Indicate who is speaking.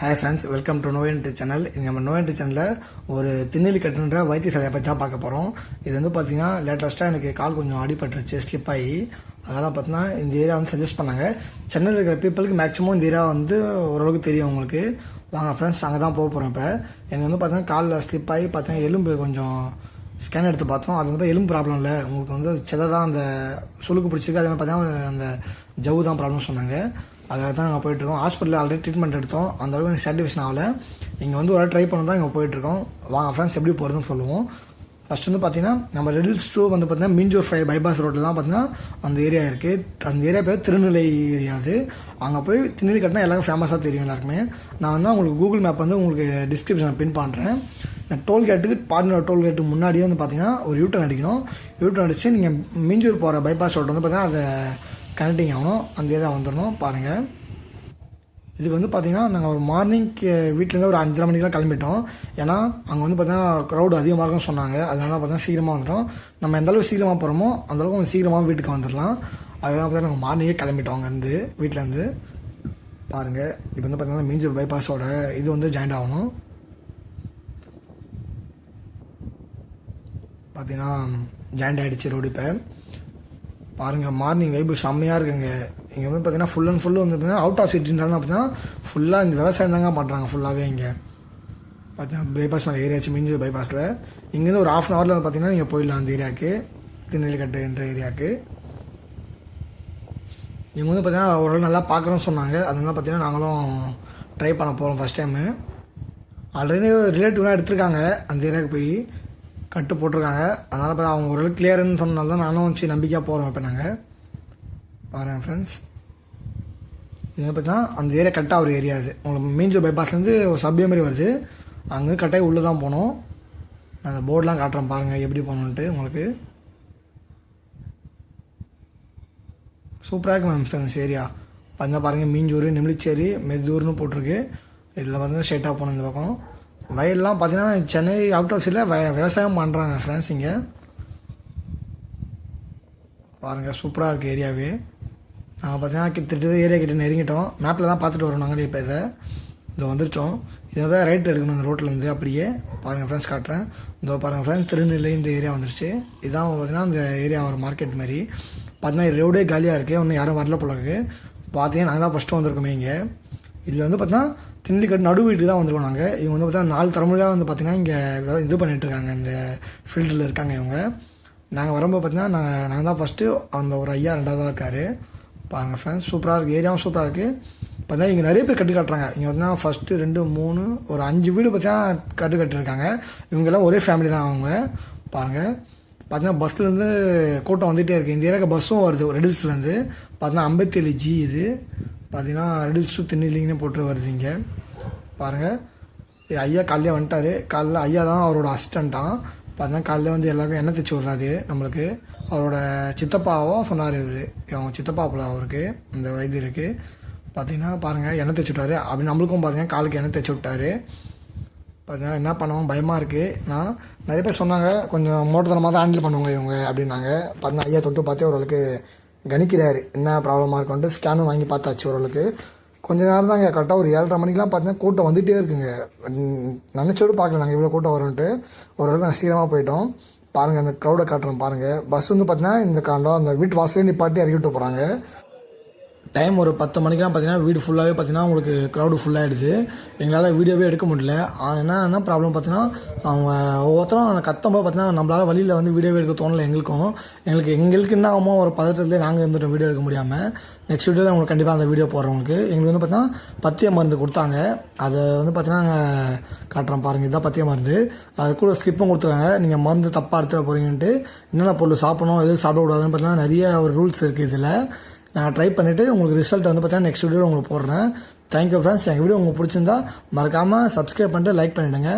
Speaker 1: Hi friends welcome to நோயன்ட்டு channel நம்ம நோயன்ட்டு சேனலில் ஒரு திண்ணலி கட்டுன்ற வைத்தியசாலையை பற்றி தான் பார்க்க போகிறோம் இது வந்து பார்த்திங்கன்னா லேட்டஸ்ட்டாக எனக்கு கால் கொஞ்சம் அடிபட்டுருச்சு ஸ்லிப் ஆகி. அதெல்லாம் பார்த்தீங்கன்னா இந்த ஏரியா வந்து சஜஸ்ட் பண்ணாங்க. சென்னையில் இருக்கிற பீப்புளுக்கு மேக்ஸிமம் இந்த ஏரியா வந்து ஓரளவுக்கு தெரியும் உங்களுக்கு. வாங்க ஃப்ரெண்ட்ஸ் அங்கே தான் போக போகிறோம் இப்போ. எனக்கு வந்து பார்த்தீங்கன்னா காலில் ஸ்லிப் ஆகி பார்த்தீங்கன்னா எலும்பு கொஞ்சம் ஸ்கேன் எடுத்து பார்த்தோம். அது வந்து எலும்பு ப்ராப்ளம் இல்லை. உங்களுக்கு வந்து செதை தான் அந்த சுழுக்கு பிடிச்சிருக்கு. அதே மாதிரி பார்த்தீங்கன்னா அந்த ஜவு தான் ப்ராப்ளம் சொன்னாங்க. அதுக்காக தான் நாங்கள் போயிட்டுருக்கோம். ஹாஸ்பிட்டலில் ஆல்ரெடி ட்ரீட்மெண்ட் எடுத்தோம். அந்த அளவுக்கு எனக்கு ஆகலை. இங்கே வந்து ஒரு ட்ரை பண்ண தான் இங்கே போயிட்டுருக்கோம். வாங்க ஃப்ரெண்ட்ஸ் எப்படி போகிறதுன்னு சொல்லுவோம். ஃபர்ஸ்ட் வந்து பார்த்தீங்கன்னா நம்ம ரெடில் ஸ்டூ வந்து பார்த்தீங்கன்னா மீஞ்சூர் ஃபை பைபாஸ் ரோட்லாம் பார்த்தீங்கன்னா அந்த ஏரியா இருக்குது அந்த ஏரியா பேர் திருநெல்லை ஏரியா அது. அங்கே போய் திருநெல்லை கட்டினா எல்லாருக்கும் ஃபேமஸாக தெரியும் எல்லாருக்குமே. நான் வந்து உங்களுக்கு கூகுள் மேப் வந்து உங்களுக்கு டிஸ்கிரிப்ஷன் பின் பண்ணுறேன் நான் டோல்கேட்டுக்கு பாதினோட டோல்கேட்டு முன்னாடியே வந்து பார்த்தீங்கன்னா ஒரு யூட்டர்ன் அடிக்கணும். யூட்டன் அடித்து நீங்கள் மீஞ்சூர் போகிற பைபாஸ் ரோட் வந்து பார்த்தீங்கன்னா அதை கனெக்டிங் ஆகணும் அந்த ஏரியா வந்துடணும் பாருங்கள் இதுக்கு வந்து பார்த்தீங்கன்னா நாங்கள் ஒரு மார்னிங் வீட்டிலேருந்து ஒரு அஞ்சரை மணிக்கெலாம் கிளம்பிட்டோம். ஏன்னா அங்கே வந்து பார்த்தீங்கன்னா க்ரௌடு அதிகமாக இருக்கும்னு சொன்னாங்க. அதனால் பார்த்தீங்கன்னா சீக்கிரமாக வந்துடும் நம்ம எந்த அளவுக்கு சீக்கிரமாக போகிறோமோ அந்த அளவுக்கு கொஞ்சம் சீக்கிரமாக வீட்டுக்கு வந்துடலாம். அதெல்லாம் பார்த்தீங்கன்னா நாங்கள் மார்னிங்கே கிளம்பிட்டோம் அங்கேருந்து வீட்டிலேருந்து பாருங்கள் இப்போ வந்து பார்த்தீங்கன்னா மீஞ்சூர் பைபாஸோட இது வந்து ஜாயின் ஆகணும். பார்த்தீங்கன்னா ஜாயிண்ட் ஆகிடுச்சு ரோடு இப்போ. பாருங்கள் மார்னிங் வைப்பு செம்மையாக இருக்குங்க. இங்கே வந்து பார்த்தீங்கன்னா ஃபுல் அண்ட் ஃபுல்லு வந்து பார்த்தீங்கன்னா அவுட் ஆஃப் சிட்டின்றாலும் பார்த்தீங்கன்னா ஃபுல்லாக இந்த விவசாயம் தாங்க பண்ணுறாங்க ஃபுல்லாகவே இங்கே. பார்த்தீங்கன்னா பைபாஸ் மேலே ஏரியாச்சு மிஞ்சு பைபாஸில் இங்கேருந்து ஒரு ஆஃப் அன் ஹவரில் பார்த்தீங்கன்னா நீங்கள் போயிடலாம் அந்த ஏரியாவுக்கு திருநெல்வேலிக்கட்டு என்ற ஏரியாவுக்கு இவங்க வந்து பார்த்தீங்கன்னா ஓரளவு நல்லா பார்க்குறோன்னு சொன்னாங்க. அதனால பார்த்தீங்கன்னா நாங்களும் ட்ரை பண்ண போகிறோம் ஃபஸ்ட் டைமு ஆல்ரெடி ரிலேட்டிவ்லாம் எடுத்திருக்காங்க அந்த ஏரியாவுக்கு போய். கட்டு போட்டிருக்காங்க. அதனால் இப்போ அவங்க ஒரு கிளியர்னு சொன்னனால தான் நானும் வச்சு நம்பிக்கையாக போகிறோம் இப்போ நாங்கள் பாருங்கள் ஃப்ரெண்ட்ஸ் இதை பற்றி தான் அந்த ஏரியா கட்டாக ஒரு ஏரியா அது உங்களுக்கு மீஞ்சூர் பைபாஸ்லேருந்து ஒரு சப்வே மாதிரி வருது. அங்கே கரெக்டாக உள்ளே தான் போனோம். நான் அந்த போர்டெலாம் காட்டுறேன் பாருங்கள் எப்படி போகணுன்ட்டு உங்களுக்கு. சூப்பராக இருக்கு மேம் ஃப்ரெண்ட்ஸ் ஏரியா பார்த்தா பாருங்கள் மீஞ்சூர் நெமிலிச்சேரி மெதூர்னு போட்டிருக்கு. இதில் வந்து ஸ்ட்ரெயிட்டாக போனோம் இந்த பக்கம். வயல்லாம் பார்த்தீங்கன்னா சென்னை அவுட் ஆஃப் சைடில் வய விவசாயம் பண்ணுறாங்க ஃப்ரெண்ட்ஸ் இங்கே. பாருங்கள் சூப்பராக இருக்குது ஏரியாவே நாங்கள் பார்த்தீங்கன்னா கிட்டத்தட்ட ஏரியா கிட்ட நெருங்கிட்டோம். மேப்பில் தான் பார்த்துட்டு வரோம் நாங்களே இப்போ இதை. இதை வந்துருச்சோம். இதை தான் ரைட் எடுக்கணும் இந்த ரோட்டிலேருந்து அப்படியே. பாருங்கள் ஃப்ரெண்ட்ஸ் காட்டுறேன். இதோ பாருங்கள் ஃப்ரெண்ட்ஸ் திருநெல்லை இந்த ஏரியா வந்துருச்சு. இதான் பார்த்தீங்கன்னா இந்த ஏரியா ஒரு மார்க்கெட் மாதிரி. பார்த்தீங்கன்னா ரோடே காலியாக இருக்குது ஒன்றும் யாரும் வரல போல இருக்குது பார்த்தீங்கன்னா நாங்கள் தான் ஃபஸ்ட்டு வந்திருக்கோமே இங்கே. இதில் வந்து பார்த்தீங்கன்னா திண்டுக்கட்டு நடு வீட்டுக்கு தான் வந்திருக்கோம் நாங்கள் இவங்க வந்து பார்த்தா நாலு தலைமுறையாக வந்து பார்த்தீங்கன்னா இங்கே இது பண்ணிகிட்ருக்காங்க இந்த ஃபீல்டில் இருக்காங்க இவங்க. நாங்கள் வரும்போது பார்த்தீங்கன்னா நாங்கள் நாங்கள் தான் ஃபஸ்ட்டு அந்த ஒரு ஐயா ரெண்டாவதாக இருக்கார். பாருங்கள் ஃப்ரெண்ட்ஸ் சூப்பராக இருக்குது ஏரியாவும் சூப்பராக இருக்குது பார்த்தீங்கன்னா இங்கே நிறைய பேர் கட்டு கட்டுறாங்க. இங்கே பார்த்தீங்கன்னா ஃபஸ்ட்டு ரெண்டு மூணு ஒரு அஞ்சு வீடு பார்த்தீங்கன்னா கட்டு கட்டிருக்காங்க. இவங்கெல்லாம் ஒரே ஃபேமிலி தான் அவங்க. பாருங்கள் பார்த்தீங்கன்னா பஸ்லேருந்து கூட்டம் வந்துகிட்டே இருக்குது இந்த ஏரியாவுக்கு பஸ்ஸும் வருது. ரெடில்ஸ்லேருந்து பார்த்தீங்கன்னா ஐம்பத்தேழு ஜி இது. பார்த்தீங்கன்னா ரெடில்ஸு திருநெல்லிங்கன்னு போட்டு வருது இங்கே பாருங்கள் ஐயா காலையில் வந்துட்டார். காலைல ஐயா தான் அவரோட அசிஸ்டண்ட்டான் பார்த்தீங்கன்னா காலையில் வந்து எல்லாருக்கும் எண்ணெய் தைச்சி விட்றாரு நம்மளுக்கு. அவரோட சித்தப்பாவும் சொன்னார் இவர். அவங்க சித்தப்பா போல அவருக்கு. அந்த வைத்தியருக்கு பார்த்தீங்கன்னா பாருங்கள் எண்ணெய் தைச்சி விட்டாரு. அப்படி நம்மளுக்கும் பார்த்தீங்கன்னா காலுக்கு எண்ணெய் தைச்சி விட்டாரு. பார்த்தீங்கன்னா என்ன பண்ணுவோம் பயமாக இருக்குது நான் நிறைய பேர் சொன்னாங்க கொஞ்சம் மோட்டத்தனமாக தான் ஹேண்டில் பண்ணுவாங்க இவங்க அப்படின்னாங்க. பார்த்தீங்கன்னா ஐயா தொட்டு பார்த்தே ஓரளவுக்கு கணிக்கிறாரு. என்ன ப்ராப்ளமாக இருக்கும்ட்டு ஸ்கேனும் வாங்கி பார்த்தாச்சு ஓரளவுக்கு. கொஞ்ச நேரம் தாங்க கரெக்டாக ஒரு ஏழரை மணிக்கெலாம் பார்த்தீங்கன்னா கூட்டம் வந்துகிட்டே இருக்குங்க. நினச்சோடு பார்க்கல நாங்கள் இவ்வளோ கூட்டம் வரும்ன்ட்டு. ஓரளவுக்கு நான் சீக்கிரமாக போயிட்டோம். பாருங்கள் அந்த க்ரௌடை காட்டுறோம் பாருங்கள் பஸ் வந்து பார்த்தீங்கன்னா இந்த காண்டம் அந்த வீட்டு வாசலே நிப்பாட்டி இறக்கிட்டு போகிறாங்க டைம் ஒரு பத்து மணிக்கெலாம் பார்த்தீங்கன்னா வீடு ஃபுல்லாகவே பார்த்தீங்கன்னா உங்களுக்கு க்ரௌடு ஃபுல்லாகிடுது எங்களால் வீடியோவே எடுக்க முடியல. என்ன என்ன ப்ராப்ளம் பார்த்தீங்கன்னா அவங்க ஒவ்வொருத்தரும் கத்தம்போது பார்த்தீங்கன்னா நம்மளால் வழியில் வந்து வீடியோவே எடுக்க தோணலை எங்களுக்கும். எங்களுக்கு எங்களுக்கு என்ன ஆகுமோ ஒரு பதட்டத்துலேயே நாங்கள் இருந்துட்டோம் வீடியோ எடுக்க முடியாமல் நெக்ஸ்ட் வீடியோவில் உங்களுக்கு கண்டிப்பாக அந்த வீடியோ போடுறவங்களுக்கு. எங்களுக்கு வந்து பார்த்தீங்கன்னா பத்திய மருந்து கொடுத்தாங்க. அதை வந்து பார்த்தீங்கன்னா காட்டுறோம் பாருங்கள் இதுதான் பத்திய மருந்து. அது கூட ஸ்லிப்பும் கொடுத்துருக்காங்க. நீங்கள் மருந்து தப்பாக எடுத்து போகிறீங்கன்ட்டு என்னென்ன பொருள் சாப்பிடணும் எது சாப்பிடக்கூடாதுன்னு பார்த்தீங்கன்னா நிறைய ஒரு ரூல்ஸ் இருக்குது இதில். நான் ட்ரை பண்ணிவிட்டு உங்களுக்கு ரிசல்ட் வந்து பார்த்தீங்கன்னா நெக்ஸ்ட் வீடியோவில் உங்களுக்கு போடுறேன். தேங்க்யூ ஃப்ரெண்ட்ஸ் எங்கள் வீடியோ உங்களுக்கு பிடிச்சிருந்தா மறக்காமல் சப்ஸ்கிரைப் பண்ணிட்டு லைக் பண்ணிவிடுங்க